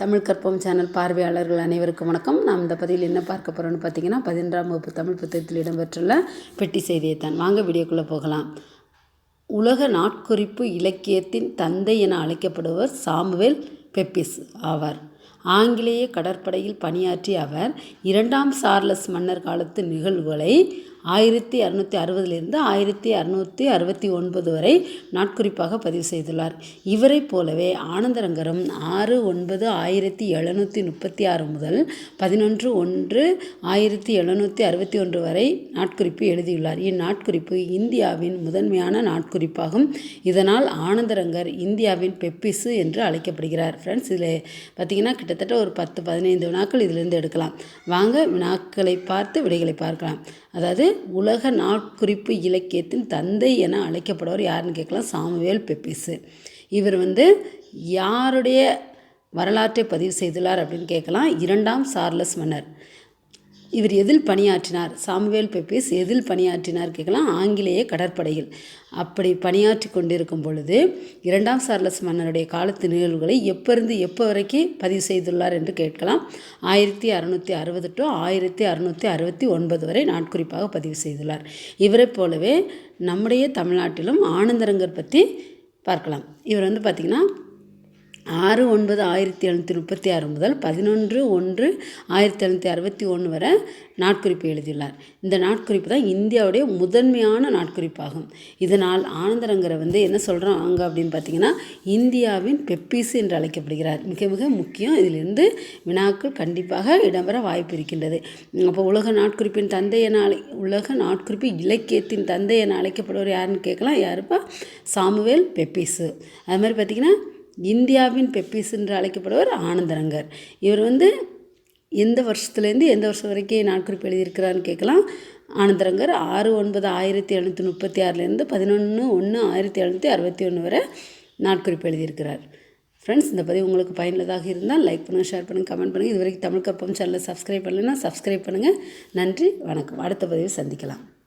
தமிழ் கற்பம் சேனல் பார்வையாளர்கள் அனைவருக்கும் வணக்கம். நாம் இந்த பதிவில் என்ன பார்க்க போகிறோம்னு பார்த்தீங்கன்னா பதினெண்டாம் வகுப்பு தமிழ் புத்தகத்தில் இடம்பெற்றுள்ள பெட்டி செய்தியை தான் வாங்க வீடியோக்குள்ளே போகலாம். உலக நாட்குறிப்பு இலக்கியத்தின் தந்தை என அழைக்கப்படுவர் சாமுவேல் பெப்பிஸ் ஆவார். ஆங்கிலேய கடற்படையில் பணியாற்றிய அவர் இரண்டாம் சார்லஸ் மன்னர் காலத்து நிகழ்வுகளை ஆயிரத்தி அறுநூத்தி அறுபதிலிருந்து ஆயிரத்தி அறுநூற்றி அறுபத்தி ஒன்பது வரை நாட்குறிப்பாக பதிவு செய்துள்ளார். இவரைப் போலவே ஆனந்தரங்கரும் ஆறு ஒன்பது ஆயிரத்தி எழுநூற்றி முப்பத்தி ஆறு முதல் பதினொன்று ஒன்று ஆயிரத்தி எழுநூற்றி அறுபத்தி ஒன்று வரை நாட்குறிப்பு எழுதியுள்ளார். இந்நாட்குறிப்பு இந்தியாவின் முதன்மையான நாட்குறிப்பாகும். இதனால் ஆனந்தரங்கர் இந்தியாவின் பெப்பிசு என்று அழைக்கப்படுகிறார். ஃப்ரெண்ட்ஸ் இதில் பார்த்திங்கன்னா கிட்டத்தட்ட ஒரு பத்து பதினைந்து வினாக்கள் இதிலிருந்து எடுக்கலாம். வாங்க வினாக்களை பார்த்து விடைகளை பார்க்கலாம். அதாவது உலக நாட்குறிப்பு இலக்கியத்தின் தந்தை என அழைக்கப்படுவர் யாருன்னு கேட்கலாம். சாமுவேல் பெப்பிஸு இவர் வந்து யாருடைய வரலாற்றை பதிவு செய்துள்ளார் அப்படின்னு கேட்கலாம். இரண்டாம் சார்லஸ் மன்னர். இவர் எதில் பணியாற்றினார்? சாமுவேல் பெப்பிஸ் எதில் பணியாற்றினார் கேட்கலாம். ஆங்கிலேய கடற்படையில். அப்படி பணியாற்றி கொண்டிருக்கும் பொழுது இரண்டாம் சார்லஸ் மன்னருடைய காலத்து நிகழ்வுகளை எப்போருந்து எப்போ வரைக்கும் பதிவு செய்துள்ளார் என்று கேட்கலாம். ஆயிரத்தி அறுநூற்றி அறுபது டு ஆயிரத்தி அறுநூற்றி அறுபத்தி ஒன்பது வரை நாட்குறிப்பாக பதிவு செய்துள்ளார். இவரைப் போலவே நம்முடைய தமிழ்நாட்டிலும் ஆனந்தரங்கர் பற்றி பார்க்கலாம். இவர் வந்து பார்த்திங்கன்னா ஆறு ஒன்பது ஆயிரத்தி எழுநூற்றி முப்பத்தி ஆறு முதல் பதினொன்று ஒன்று ஆயிரத்தி எழுநூற்றி அறுபத்தி ஒன்று வரை நாட்குறிப்பு எழுதியுள்ளார். இந்த நாட்குறிப்பு தான் இந்தியாவுடைய முதன்மையான நாட்குறிப்பாகும். இதனால் ஆனந்தரங்கரை வந்து என்ன சொல்கிறோம் அங்கே அப்படின்னு பார்த்தீங்கன்னா இந்தியாவின் பெப்பீஸ் என்று அழைக்கப்படுகிறார். மிக மிக முக்கியம். இதிலிருந்து வினாக்கள் கண்டிப்பாக இடம்பெற வாய்ப்பு இருக்கின்றது. அப்போ உலக நாட்குறிப்பின் தந்தை என அழை உலக நாட்குறிப்பு இலக்கியத்தின் தந்தை என அழைக்கப்படுவர் யாருன்னு கேட்கலாம். யாருப்பா? Samuel Pepys. அது மாதிரி பார்த்திங்கன்னா இந்தியாவின் பெப்பிஸ் என்று அழைக்கப்படுவர் ஆனந்தரங்கர். இவர் வந்து எந்த வருஷத்துலேருந்து எந்த வருஷம் வரைக்கும் நாட்குறிப்பு எழுதியிருக்கிறான்னு கேட்கலாம். ஆனந்தரங்கர் ஆறு ஒன்பது ஆயிரத்தி எழுநூற்றி முப்பத்தி ஆறுலேருந்து பதினொன்று ஒன்று ஆயிரத்தி எழுநூற்றி அறுபத்தி ஒன்று வரை நாட்குறிப்பு எழுதியிருக்கிறார். ஃப்ரெண்ட்ஸ் இந்த பதிவு உங்களுக்கு பயனுள்ளதாக இருந்தால் லைக் பண்ணுங்கள் ஷேர் பண்ணுங்கள் கமெண்ட் பண்ணுங்கள் இது வரைக்கும் தமிழ் கப்பம் சேனலை சப்ஸ்கிரைப் பண்ணலைன்னா சப்ஸ்கிரைப் பண்ணுங்கள் நன்றி வணக்கம். அடுத்த பதிவு சந்திக்கலாம்.